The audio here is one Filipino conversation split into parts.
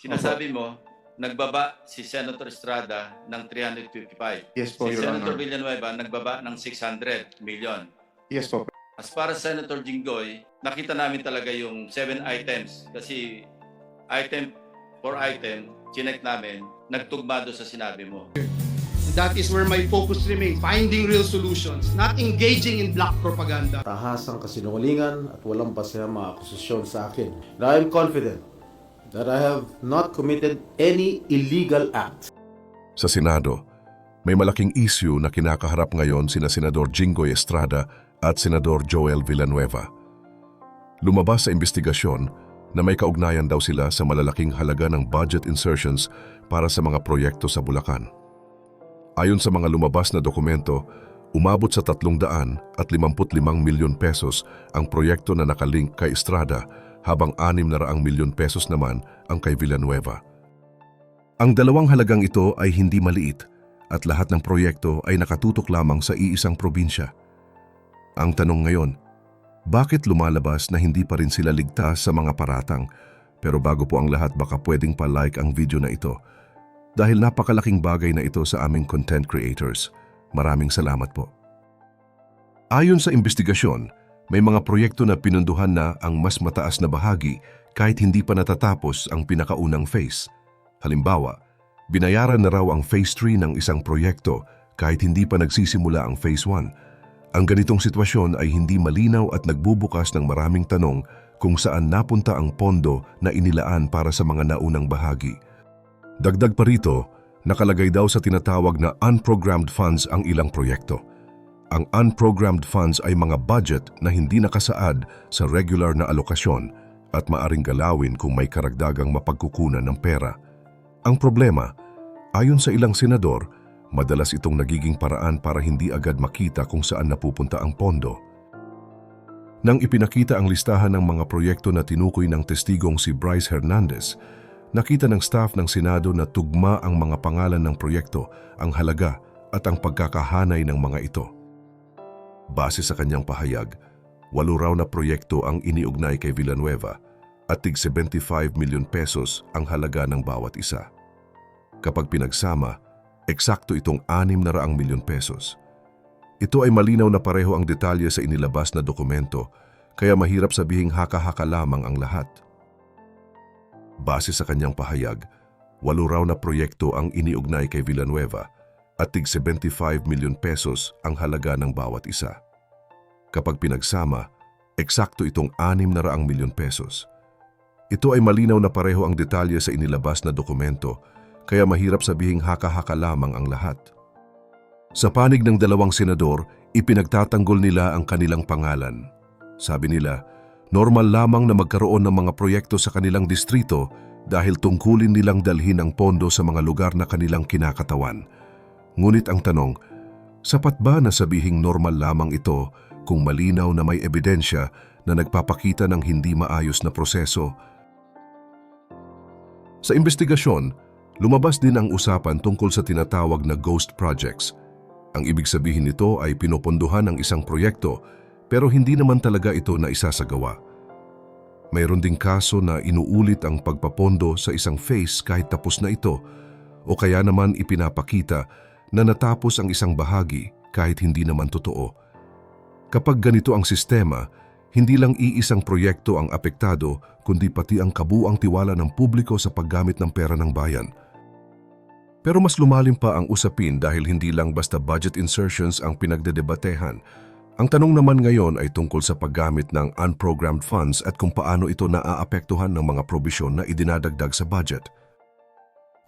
Sinasabi mo, nagbaba si Senator Estrada ng 355. Yes po, Si Your Senator Honor. Villanueva nagbaba ng 600 million. Yes po. As para sa Senator Jinggoy, nakita namin talaga yung seven items kasi item for item, chinek namin, nagtugma doon sa sinabi mo. That is where my focus remains. Finding real solutions, not engaging in black propaganda. tahasang kasinungalingan at walang basehang mga akusasyon sa akin. And I am confident that I have not committed any illegal act. Sa Senado, may malaking issue na kinakaharap ngayon sina Senador Jinggoy Estrada at Senador Joel Villanueva. Lumabas sa investigasyon na may kaugnayan daw sila sa malalaking halaga ng budget insertions para sa mga proyekto sa Bulacan. Ayon sa mga lumabas na dokumento, umabot sa 300 at 55 milyon pesos ang proyekto na nakalink kay Estrada habang 600 milyon pesos naman ang kay Villanueva. Ang dalawang halagang ito ay hindi maliit at lahat ng proyekto ay nakatutok lamang sa iisang probinsya. Ang tanong ngayon, bakit lumalabas na hindi pa rin sila ligtas sa mga paratang? Pero bago po ang lahat baka pwedeng pa-like ang video na ito dahil napakalaking bagay na ito sa aming content creators. Maraming salamat po. Ayon sa investigasyon, may mga proyekto na pinunduhan na ang mas mataas na bahagi kahit hindi pa natatapos ang pinakaunang phase. Halimbawa, binayaran na raw ang Phase 3 ng isang proyekto kahit hindi pa nagsisimula ang Phase 1. Ang ganitong sitwasyon ay hindi malinaw at nagbubukas ng maraming tanong kung saan napunta ang pondo na inilaan para sa mga naunang bahagi. Dagdag pa rito, nakalagay daw sa tinatawag na unprogrammed funds ang ilang proyekto. Ang unprogrammed funds ay mga budget na hindi nakasaad sa regular na alokasyon at maaring galawin kung may karagdagang mapagkukunan ng pera. Ang problema, ayon sa ilang senador, madalas itong nagiging paraan para hindi agad makita kung saan napupunta ang pondo. Nang ipinakita ang listahan ng mga proyekto na tinukoy ng testigong si Bryce Hernandez, nakita ng staff ng Senado na tugma ang mga pangalan ng proyekto, ang halaga at ang pagkakahanay ng mga ito. Base sa kanyang pahayag, walo raw na proyekto ang iniugnay kay Villanueva at tig 75 milyon pesos ang halaga ng bawat isa. Kapag pinagsama, eksakto itong 6 na raang milyon pesos. Ito ay malinaw na pareho ang detalye sa inilabas na dokumento, kaya mahirap sabihing haka-haka lamang ang lahat. Base sa kanyang pahayag, walo raw na proyekto ang iniugnay kay Villanueva at tig 75 milyon pesos ang halaga ng bawat isa. Kapag pinagsama, eksakto itong 6 na raang milyon pesos. Ito ay malinaw na pareho ang detalye sa inilabas na dokumento, kaya mahirap sabihing haka-haka lamang ang lahat. Sa panig ng dalawang senador, ipinagtatanggol nila ang kanilang pangalan. Sabi nila, normal lamang na magkaroon ng mga proyekto sa kanilang distrito dahil tungkulin nilang dalhin ang pondo sa mga lugar na kanilang kinakatawan. Ngunit ang tanong, sapat ba na sabihing normal lamang ito kung malinaw na may ebidensya na nagpapakita ng hindi maayos na proseso? Sa investigasyon, lumabas din ang usapan tungkol sa tinatawag na ghost projects. Ang ibig sabihin nito ay pinopondohan ang isang proyekto pero hindi naman talaga ito na isasagawa. Mayroon ding kaso na inuulit ang pagpapondo sa isang phase kahit tapos na ito o kaya naman ipinapakita na natapos ang isang bahagi kahit hindi naman totoo. Kapag ganito ang sistema, hindi lang iisang proyekto ang apektado kundi pati ang kabuang tiwala ng publiko sa paggamit ng pera ng bayan. Pero mas lumalim pa ang usapin dahil hindi lang basta budget insertions ang pinagdedebatehan. Ang tanong naman ngayon ay tungkol sa paggamit ng unprogrammed funds at kung paano ito naaapektuhan ng mga probisyon na idinadagdag sa budget.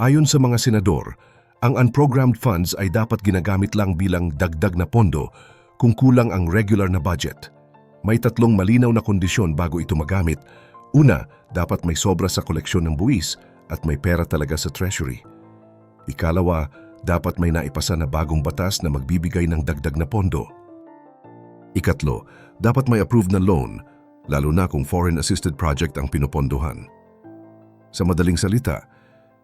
Ayon sa mga senador, ang unprogrammed funds ay dapat ginagamit lang bilang dagdag na pondo kung kulang ang regular na budget. May tatlong malinaw na kondisyon bago ito magamit. Una, dapat may sobra sa koleksyon ng buwis at may pera talaga sa treasury. Ikalawa, dapat may naipasa na bagong batas na magbibigay ng dagdag na pondo. Ikatlo, dapat may approved na loan, lalo na kung foreign-assisted project ang pinupondohan. Sa madaling salita,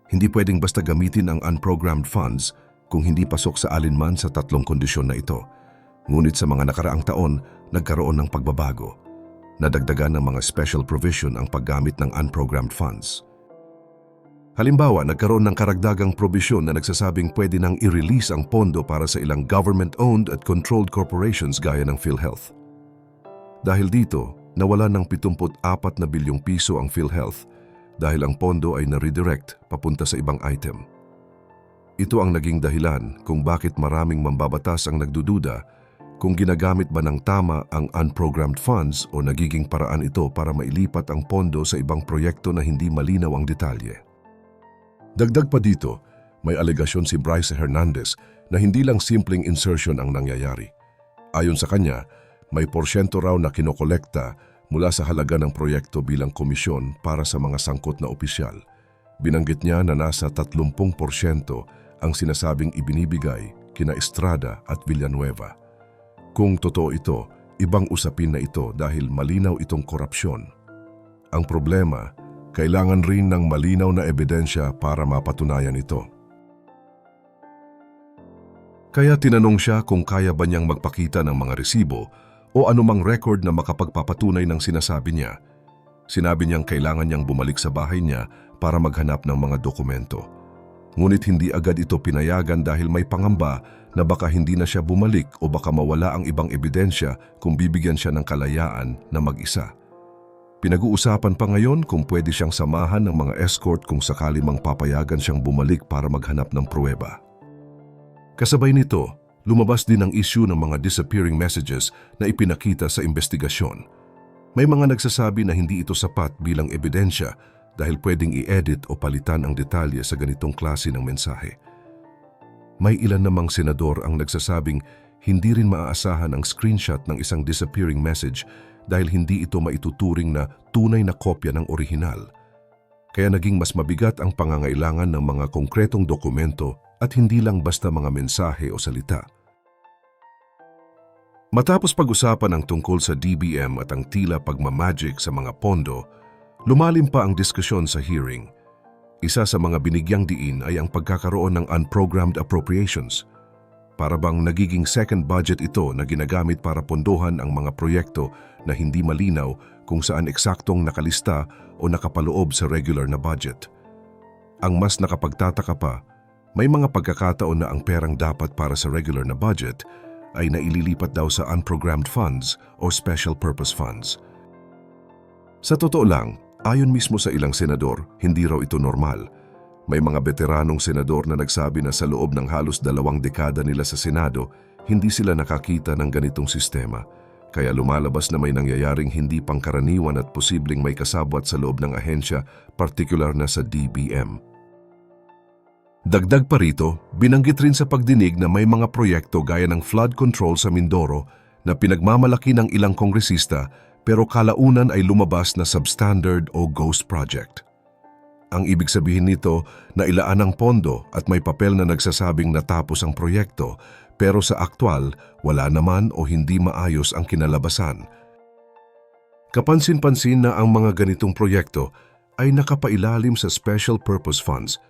hindi pwedeng basta gamitin ang unprogrammed funds kung hindi pasok sa alinman sa tatlong kondisyon na ito. Ngunit sa mga nakaraang taon, nagkaroon ng pagbabago. Nadagdagan ng mga special provision ang paggamit ng unprogrammed funds. Halimbawa, nagkaroon ng karagdagang probisyon na nagsasabing pwede nang i-release ang pondo para sa ilang government-owned at controlled corporations gaya ng PhilHealth. Dahil dito, nawala ng 74 na bilyong piso ang PhilHealth dahil ang pondo ay na-redirect papunta sa ibang item. Ito ang naging dahilan kung bakit maraming mambabatas ang nagdududa kung ginagamit ba ng tama ang unprogrammed funds o nagiging paraan ito para mailipat ang pondo sa ibang proyekto na hindi malinaw ang detalye. Dagdag pa dito, may alegasyon si Bryce Hernandez na hindi lang simpleng insertion ang nangyayari. Ayon sa kanya, may porsyento raw na kinokolekta mula sa halaga ng proyekto bilang komisyon para sa mga sangkot na opisyal. Binanggit niya na nasa 30% ang sinasabing ibinibigay kina Estrada at Villanueva. Kung totoo ito, ibang usapin na ito dahil malinaw itong korupsyon. Ang problema, kailangan rin ng malinaw na ebidensya para mapatunayan ito. Kaya tinanong siya kung kaya ba niyang magpakita ng mga resibo o anumang record na makapagpapatunay ng sinasabi niya. Sinabi niyang kailangan niyang bumalik sa bahay niya para maghanap ng mga dokumento. Ngunit hindi agad ito pinayagan dahil may pangamba na baka hindi na siya bumalik o baka mawala ang ibang ebidensya kung bibigyan siya ng kalayaan na mag-isa. Pinag-uusapan pa ngayon kung pwede siyang samahan ng mga escort kung sakali mang papayagan siyang bumalik para maghanap ng pruweba. Kasabay nito, lumabas din ang issue ng mga disappearing messages na ipinakita sa investigasyon. May mga nagsasabi na hindi ito sapat bilang ebidensya dahil pwedeng i-edit o palitan ang detalye sa ganitong klase ng mensahe. May ilan namang senador ang nagsasabing hindi rin maaasahan ang screenshot ng isang disappearing message dahil hindi ito maituturing na tunay na kopya ng orihinal. Kaya naging mas mabigat ang pangangailangan ng mga konkretong dokumento at hindi lang basta mga mensahe o salita. Matapos pag-usapan ang tungkol sa DBM at ang tila pagmamagic sa mga pondo, lumalim pa ang diskusyon sa hearing. Isa sa mga binigyang diin ay ang pagkakaroon ng unprogrammed appropriations. Para bang nagiging second budget ito na ginagamit para pondohan ang mga proyekto na hindi malinaw kung saan eksaktong nakalista o nakapaloob sa regular na budget. Ang mas nakapagtataka pa, may mga pagkakataon na ang perang dapat para sa regular na budget ay naililipat daw sa unprogrammed funds o special purpose funds. Sa totoo lang, ayon mismo sa ilang senador, hindi raw ito normal. May mga veteranong senador na nagsabi na sa loob ng halos dalawang dekada nila sa Senado, hindi sila nakakita ng ganitong sistema. Kaya lumalabas na may nangyayaring hindi pangkaraniwan at posibleng may kasabwat sa loob ng ahensya, partikular na sa DBM. Dagdag pa rito, binanggit rin sa pagdinig na may mga proyekto gaya ng flood control sa Mindoro na pinagmamalaki ng ilang kongresista pero kalaunan ay lumabas na substandard o ghost project. Ang ibig sabihin nito na ilaan ang pondo at may papel na nagsasabing natapos ang proyekto pero sa aktwal wala naman o hindi maayos ang kinalabasan. Kapansin-pansin na ang mga ganitong proyekto ay nakapailalim sa special purpose funds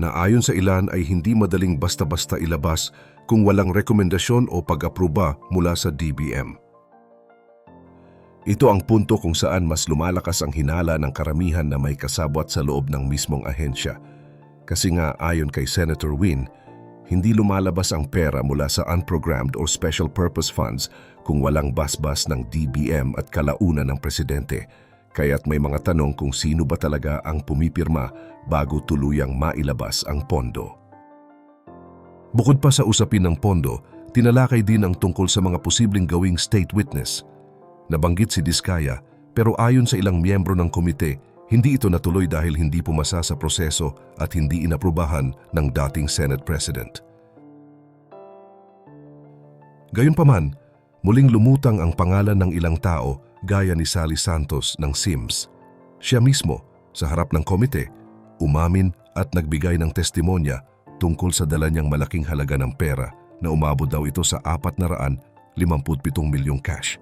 na ayon sa ilan ay hindi madaling basta-basta ilabas kung walang rekomendasyon o pag-aproba mula sa DBM. Ito ang punto kung saan mas lumalakas ang hinala ng karamihan na may kasabwat sa loob ng mismong ahensya. Kasi nga ayon kay Senator Win, hindi lumalabas ang pera mula sa unprogrammed or special purpose funds kung walang basbas ng DBM at kalaunan ng presidente. Kaya't may mga tanong kung sino ba talaga ang pumipirma bago tuluyang mailabas ang pondo. Bukod pa sa usapin ng pondo, tinalakay din ang tungkol sa mga posibleng gawing state witness – Nabanggit si Diskaya pero ayon sa ilang miyembro ng komite, hindi ito natuloy dahil hindi pumasa sa proseso at hindi inaprubahan ng dating Senate President. Gayunpaman, muling lumutang ang pangalan ng ilang tao gaya ni Sally Santos ng SIMS. Siya mismo, sa harap ng komite, umamin at nagbigay ng testimonya tungkol sa dala niyang malaking halaga ng pera na umabot daw ito sa 457 milyong cash.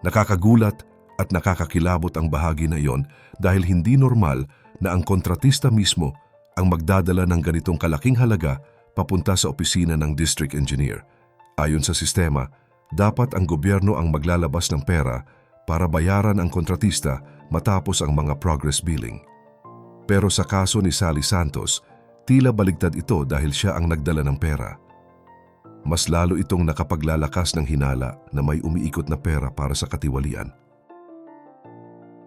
Nakakagulat at nakakakilabot ang bahagi na iyon dahil hindi normal na ang kontratista mismo ang magdadala ng ganitong kalaking halaga papunta sa opisina ng district engineer. Ayon sa sistema, dapat ang gobyerno ang maglalabas ng pera para bayaran ang kontratista matapos ang mga progress billing. Pero sa kaso ni Sally Santos, tila baligtad ito dahil siya ang nagdala ng pera. Mas lalo itong nakapaglalakas ng hinala na may umiikot na pera para sa katiwalian.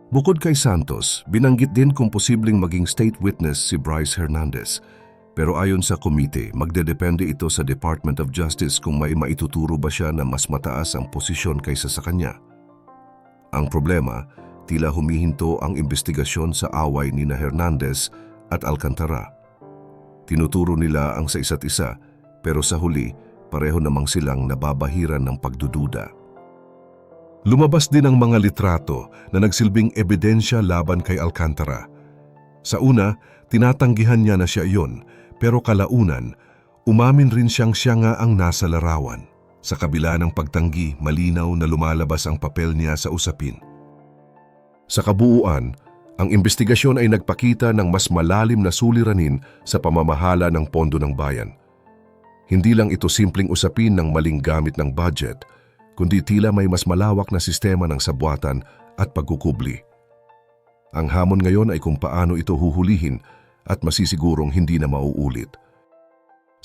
Bukod kay Santos, binanggit din kung posibleng maging state witness si Bryce Hernandez. Pero ayon sa komite, magdedepende ito sa Department of Justice kung may maituturo ba siya na mas mataas ang posisyon kaysa sa kanya. Ang problema, tila humihinto ang investigasyon sa away ni na Hernandez at Alcantara. Tinuturo nila ang sa isa't isa, pero sa huli, pareho namang silang nababahiran ng pagdududa. Lumabas din ang mga litrato na nagsilbing ebidensya laban kay Alcantara. Sa una, tinatanggihan niya na siya iyon, pero kalaunan, umamin rin siyang siya nga ang nasa larawan. Sa kabila ng pagtanggi, malinaw na lumalabas ang papel niya sa usapin. Sa kabuuan, ang investigasyon ay nagpakita ng mas malalim na suliranin sa pamamahala ng pondo ng bayan. Hindi lang ito simpleng usapin ng maling gamit ng budget, kundi tila may mas malawak na sistema ng sabwatan at pagkukubli. Ang hamon ngayon ay kung paano ito huhulihin at masisigurong hindi na mauulit.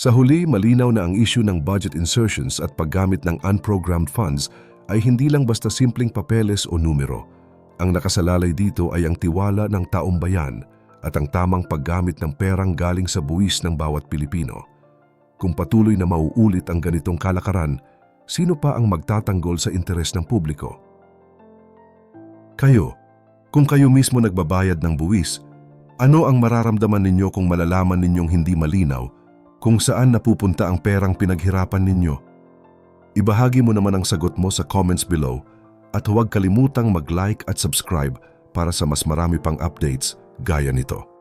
Sa huli, malinaw na ang issue ng budget insertions at paggamit ng unprogrammed funds ay hindi lang basta simpleng papeles o numero. Ang nakasalalay dito ay ang tiwala ng taong bayan at ang tamang paggamit ng perang galing sa buwis ng bawat Pilipino. Kung patuloy na mauulit ang ganitong kalakaran, sino pa ang magtatanggol sa interes ng publiko? Kayo, kung kayo mismo nagbabayad ng buwis, ano ang mararamdaman ninyo kung malalaman ninyong hindi malinaw kung saan napupunta ang perang pinaghirapan ninyo? Ibahagi mo naman ang sagot mo sa comments below at huwag kalimutang mag-like at subscribe para sa mas marami pang updates gaya nito.